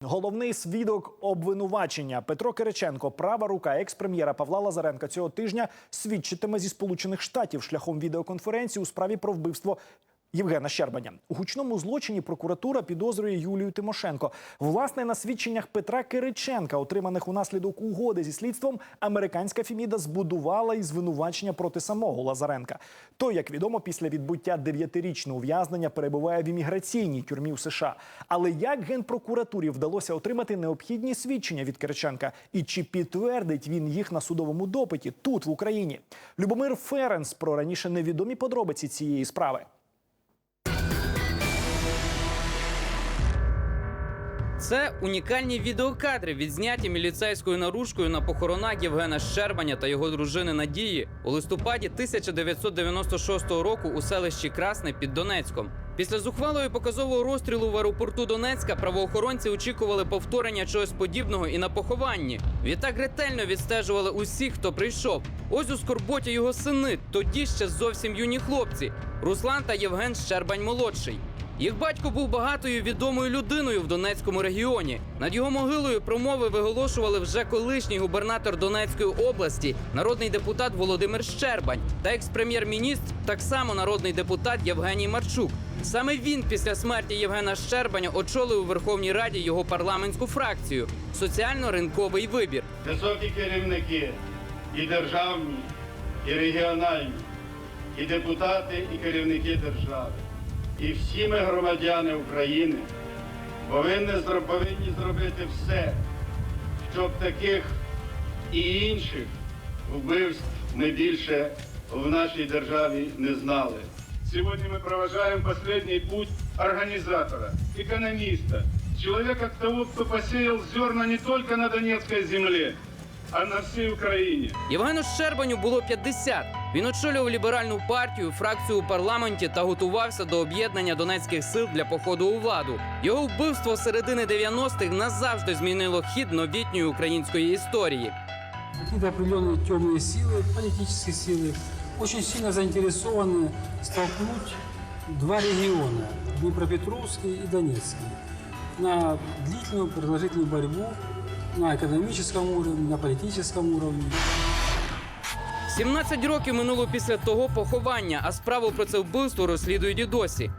Головний свідок обвинувачення Петро Кириченко, права рука екс-прем'єра Павла Лазаренка, цього тижня свідчитиме зі Сполучених Штатів шляхом відеоконференції у справі про вбивство. Євгена Щербаня у гучному злочині прокуратура підозрює Юлію Тимошенко. Власне, на свідченнях Петра Кириченка, отриманих унаслідок угоди зі слідством, американська Фіміда збудувала і звинувачення проти самого Лазаренка. Той, як відомо, після відбуття дев'ятирічного ув'язнення перебуває в імміграційній тюрмі в США. Але як генпрокуратурі вдалося отримати необхідні свідчення від Кириченка, і чи підтвердить він їх на судовому допиті тут в Україні? Любомир Ференс про раніше невідомі подробиці цієї справи. Це унікальні відеокадри, відзняті міліцейською наружкою на похоронах Євгена Щербаня та його дружини Надії у листопаді 1996 року у селищі Красне під Донецьком. Після зухвалого і показового розстрілу в аеропорту Донецька правоохоронці очікували повторення чогось подібного і на похованні. Відтак ретельно відстежували усіх, хто прийшов. Ось у скорботі його сини, тоді ще зовсім юні хлопці Руслан та Євген Щербань молодший. Їх батько був багатою відомою людиною в Донецькому регіоні. Над його могилою промови виголошували вже колишній губернатор Донецької області, народний депутат Володимир Щербань та екс-прем'єр-міністр, так само народний депутат Євгеній Марчук. Саме він після смерті Євгена Щербаня очолив у Верховній Раді його парламентську фракцію соціально-ринковий вибір. високі керівники і державні, і регіональні, і депутати, і керівники держави, і всі ми громадяни України повинні, повинні зробити все, щоб таких і інших вбивств ми більше в нашій державі не знали. Сегодня мы провожаем последний путь организатора, экономиста, человека того, кто посеял зерна не только на Донецкой земле, а на всей Украине. Євгену Щербаню було 50. Він очолював ліберальну партію, фракцію у парламенті та готувався до об'єднання донецьких сил для походу у владу. Його вбивство з середини 90-х назавжди змінило хід новітньої української історії. какие-то определенные темные силы, политические силы, очень сильно заинтересованы столкнуть два региона, Днепропетровский и Донецкий, на длительную продолжительную борьбу на экономическом уровне, на политическом уровне. 17 років минуло після того поховання, а справу про це вбивство розслідують і досі.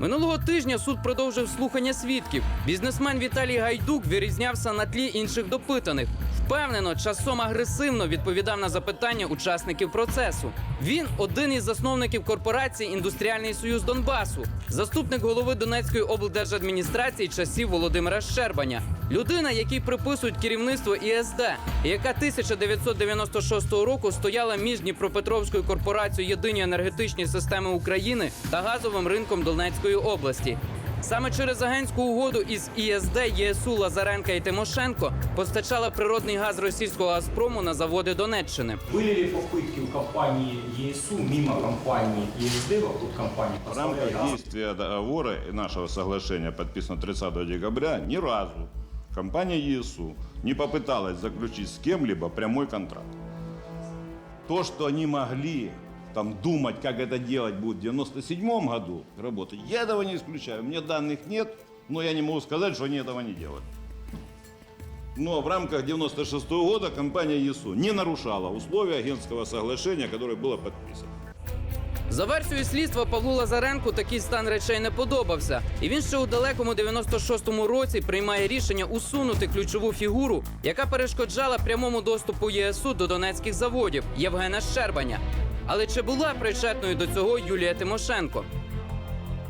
Минулого тижня суд продовжив слухання свідків. Бізнесмен Віталій Гайдук вирізнявся на тлі інших допитаних. Впевнено, часом агресивно відповідав на запитання учасників процесу. Він один із засновників корпорації Індустріальний союз Донбасу, заступник голови Донецької облдержадміністрації часів Володимира Щербаня, людина, якій приписують керівництво ІСД, яка 1996 року стояла між Дніпропетровською корпорацією Єдині енергетичні системи України та газовим ринком Донецької області. Саме через агентську угоду із ІСД ЄСУ Лазаренка і Тимошенко постачала природний газ російського Газпрому на заводи Донеччини. Были ли попытки у компании ЕСУ, мимо компании ЕСД, вокруг компании В поставлять рамках газ? действия договора и нашего соглашения, подписанного 30 декабря, ни разу компания ЕСУ не попыталась заключить с кем-либо прямой контракт. То, что они могли там думать, как это делать будет в 97 году работать, я этого не исключаю. У меня данных нет, но я не могу сказать, что они этого не делали. Но в рамках 96 года компания ЕСУ не нарушала условия агентского соглашения, которое было подписано. За версією слідства Павлу Лазаренку такий стан речей не подобався, і він ще у далекому 96-му році приймає рішення усунути ключову фігуру, яка перешкоджала прямому доступу ЄСУ до донецьких заводів Євгена Щербаня. Але чи була причетною до цього Юлія Тимошенко?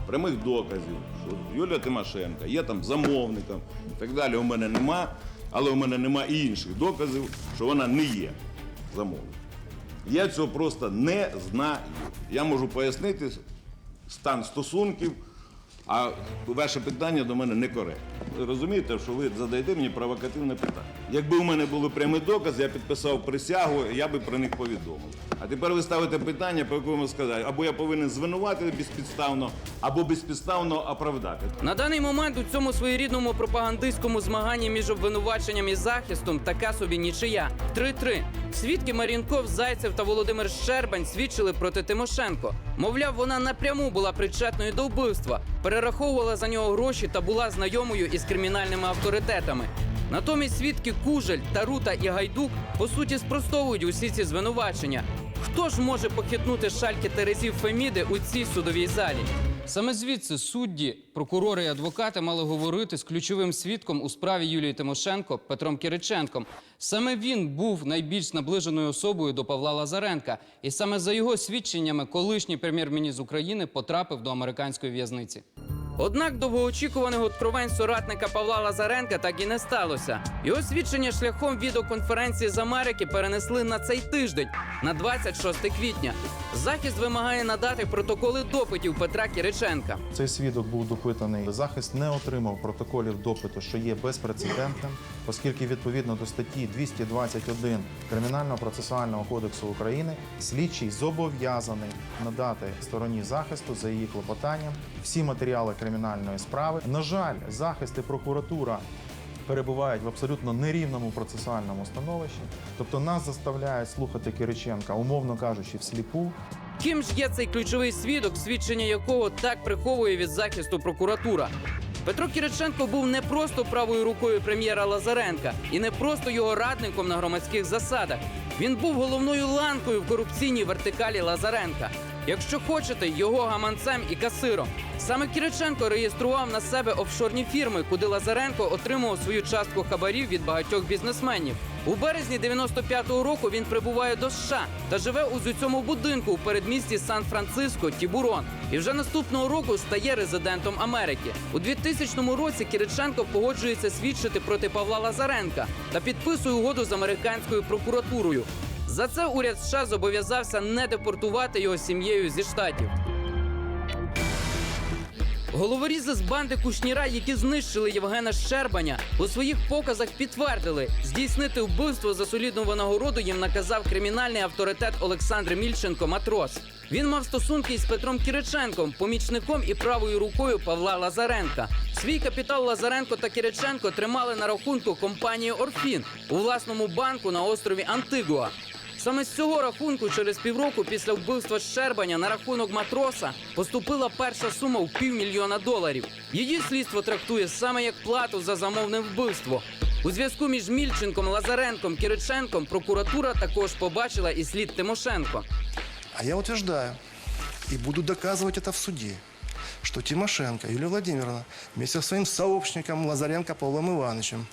прямих доказів, що Юлія Тимошенко є там замовником і так далі. У мене нема, але у мене нема і інших доказів, що вона не є замовником. Я цього просто не знаю. Я можу пояснити стан стосунків, а ваше питання до мене некоректне. Ви розумієте, що ви задаєте мені провокативне питання. Якби у мене були прямі докази, я підписав присягу, я би про них повідомив. А тепер ви ставите питання, по якому сказати, або я повинен звинуватити безпідставно, або безпідставно оправдати. На даний момент у цьому своєрідному пропагандистському змаганні між обвинуваченням і захистом така собі нічия. 3-3. Свідки Марінков, Зайцев та Володимир Щербань свідчили проти Тимошенко. Мовляв, вона напряму була причетною до вбивства, перераховувала за нього гроші та була знайомою із кримінальними авторитетами. Натомість свідки Кужель, Тарута і Гайдук по суті спростовують усі ці звинувачення. Хто ж може похитнути шальки Терезів Феміди у цій судовій залі? Саме звідси судді, прокурори і адвокати мали говорити з ключовим свідком у справі Юлії Тимошенко Петром Кириченком. Саме він був найбільш наближеною особою до Павла Лазаренка, і саме за його свідченнями колишній прем'єр-міністр України потрапив до американської в'язниці. Однак довгоочікуваних откровень соратника Павла Лазаренка так і не сталося. Його свідчення шляхом відеоконференції з Америки перенесли на цей тиждень, на 26 квітня. Захист вимагає надати протоколи допитів Петра Кириченка. Цей свідок був допитаний. Захист не отримав протоколів допиту, що є безпрецедентним, оскільки відповідно до статті 221 Кримінального процесуального кодексу України слідчий зобов'язаний надати стороні захисту за її клопотанням всі матеріали кримінальної справи. На жаль, захист і прокуратура. Перебувають в абсолютно нерівному процесуальному становищі, тобто нас заставляють слухати Кириченка, умовно кажучи, всліпу, Ким ж є цей ключовий свідок, свідчення якого так приховує від захисту прокуратура? Петро Кириченко був не просто правою рукою прем'єра Лазаренка і не просто його радником на громадських засадах. Він був головною ланкою в корупційній вертикалі Лазаренка. Якщо хочете, його гаманцем і касиром. Саме Кириченко реєстрував на себе офшорні фірми, куди Лазаренко отримував свою частку хабарів від багатьох бізнесменів. У березні 95-го року він прибуває до США та живе у цьому будинку у передмісті Сан-Франциско Тібурон. І вже наступного року стає резидентом Америки. У 2000 році Кириченко погоджується свідчити проти Павла Лазаренка та підписує угоду з американською прокуратурою. За це уряд США зобов'язався не депортувати його сім'єю зі штатів. Головорізи з банди Кушніра, які знищили Євгена Щербаня, у своїх показах підтвердили, здійснити вбивство за солідну винагороду їм наказав кримінальний авторитет Олександр Мільченко Матрос. Він мав стосунки із Петром Кириченком, помічником і правою рукою Павла Лазаренка. Свій капітал Лазаренко та Кириченко тримали на рахунку компанії Орфін у власному банку на острові Антигуа. Саме з цього рахунку через півроку після вбивства Щербаня на рахунок матроса поступила перша сума в півмільйона доларів. Її слідство трактує саме як плату за замовне вбивство. У зв'язку між Мільченком, Лазаренком, Кириченком прокуратура також побачила і слід Тимошенко. А я утверждаю и буду доказывать это в суде, что Тимошенко Юлия Владимировна вместе со своим сообщником Лазаренко Павлом Ивановичем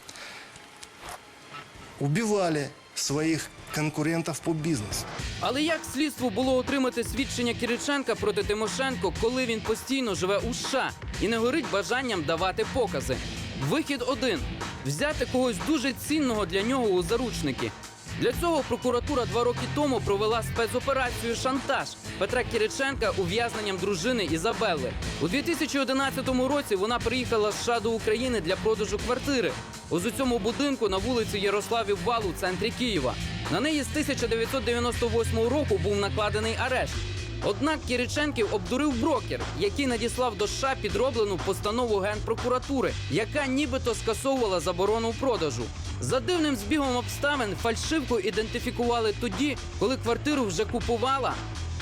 убивали своих конкурентів по бізнесу. Але як слідству було отримати свідчення Кириченка проти Тимошенко, коли він постійно живе у США і не горить бажанням давати покази? Вихід один взяти когось дуже цінного для нього у заручники. Для цього прокуратура два роки тому провела спецоперацію Шантаж Петра Кириченка ув'язненням дружини Ізабелли. У 2011 році вона приїхала з США до України для продажу квартири. Ось у цьому будинку на вулиці Ярославів Вал у центрі Києва. На неї з 1998 року був накладений арешт. Однак Кириченків обдурив брокер, який надіслав до США підроблену постанову генпрокуратури, яка нібито скасовувала заборону продажу. За дивним збігом обставин фальшивку ідентифікували тоді, коли квартиру вже купувала.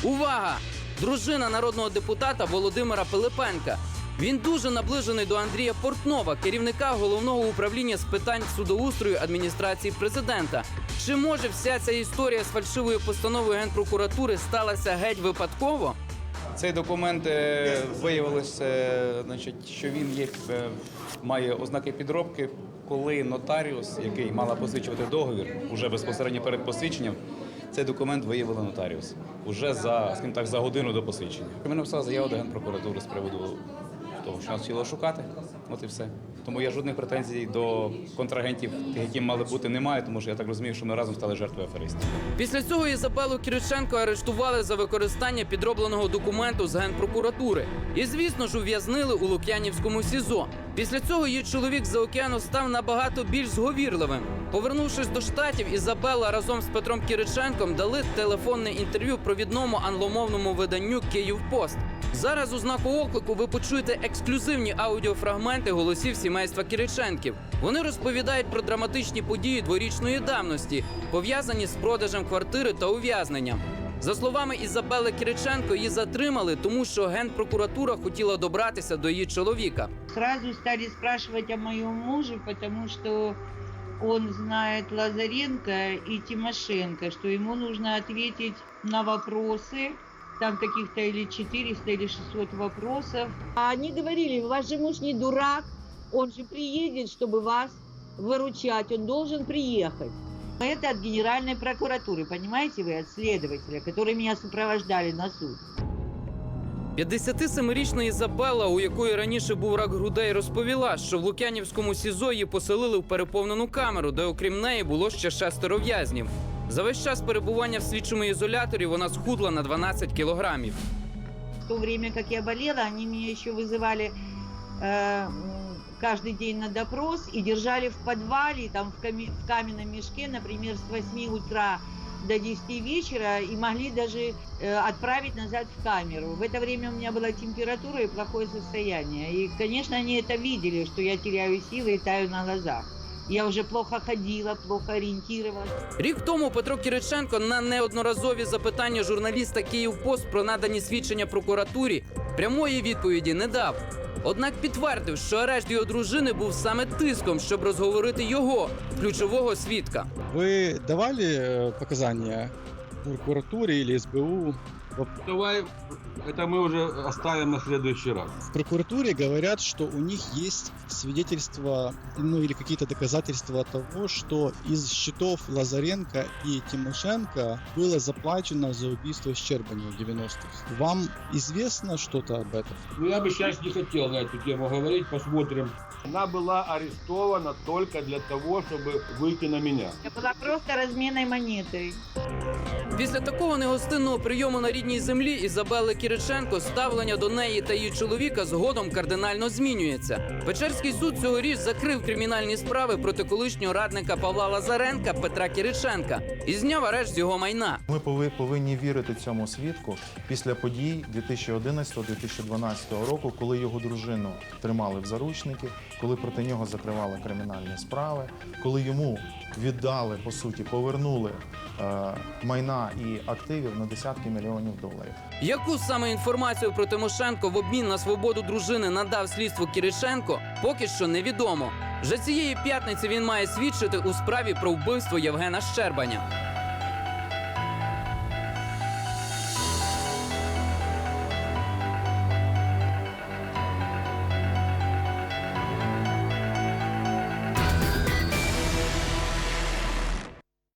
Увага! Дружина народного депутата Володимира Пилипенка. Він дуже наближений до Андрія Портнова, керівника головного управління з питань судоустрою адміністрації президента. Чи може вся ця історія з фальшивою постановою генпрокуратури сталася геть випадково? Цей документ е, виявилося, значить, що він є, е, має ознаки підробки, коли нотаріус, який мала посвідчувати договір, уже безпосередньо перед посвідченням, цей документ виявили нотаріус. Уже за, скажімо так, за годину до посвідчення. Ми написали заяву до Генпрокуратури з приводу того, що нас хотіло шукати. От і все. Тому я жодних претензій до контрагентів, які мали бути, немає, тому що я так розумію, що ми разом стали жертвою аферистів. Після цього Ізабелу Кириченко арештували за використання підробленого документу з генпрокуратури. І, звісно ж, ув'язнили у Лук'янівському СІЗО. Після цього її чоловік з океану став набагато більш зговірливим. Повернувшись до штатів, Ізабела разом з Петром Кириченком дали телефонне інтерв'ю провідному англомовному виданню Київ Пост. Зараз у знаку оклику ви почуєте ексклюзивні аудіофрагменти голосів сімейства Кириченків. Вони розповідають про драматичні події дворічної давності, пов'язані з продажем квартири та ув'язненням. За словами Ізабели Кириченко, її затримали, тому що генпрокуратура хотіла добратися до її чоловіка. Сразу стали спрашивать о моем муже, потому что он знает Лазаренко и Тимошенко, что ему нужно ответить на вопросы. Там каких-то или 400, или 600 вопросов. А они говорили, ваш же муж не дурак, он же приедет, чтобы вас выручать, он должен приехать. Это от Генеральной прокуратуры, понимаете вы, от следователя, которые меня сопровождали на суд. 57-річна Ізабелла, у якої раніше був рак грудей, розповіла, що в Лук'янівському СІЗО її поселили в переповнену камеру, де окрім неї було ще шестеро в'язнів. За весь час перебування в слідчому ізоляторі вона схудла на 12 кілограмів. В то время, как я болела, они меня еще вызывали э, м, каждый день на допрос и держали в подвале, там в, каме- в каменном мешке, например, с 8 утра до 10 вечера, и могли даже э, отправить назад в камеру. В это время у меня была температура и плохое состояние. И, конечно, они это видели, что я теряю силы и таю на глазах. Я уже плохо ходила, плохо ориентировалась. Рік тому Петро Кириченко на неодноразові запитання журналіста Київпост про надані свідчення прокуратурі прямої відповіді не дав. Однак підтвердив, що арешт його дружини був саме тиском, щоб розговорити його, ключового свідка. Ви давали показання прокуратурі і или СБУ? Давай, это мы уже оставим на следующий раз. В прокуратуре говорят, что у них есть свидетельства, ну или какие-то доказательства того, что из счетов Лазаренко и Тимошенко было заплачено за убийство Щербани в 90-х. Вам известно что-то об этом? Ну, я бы сейчас не хотел на эту тему говорить, посмотрим. Она была арестована только для того, чтобы выйти на меня. Я была просто разменной монетой. Після такого негостинного прийому на рідній землі Ізабели Кириченко ставлення до неї та її чоловіка згодом кардинально змінюється. Печерський суд цьогоріч закрив кримінальні справи проти колишнього радника Павла Лазаренка Петра Кириченка і зняв арешт з його майна. Ми пови- повинні вірити цьому свідку після подій 2011-2012 року, коли його дружину тримали в заручники, коли проти нього закривали кримінальні справи, коли йому віддали по суті, повернули майна і активів на десятки мільйонів доларів. Яку саме інформацію про Тимошенко в обмін на свободу дружини надав слідству Кириченко, поки що невідомо. Вже цієї п'ятниці він має свідчити у справі про вбивство Євгена Щербаня.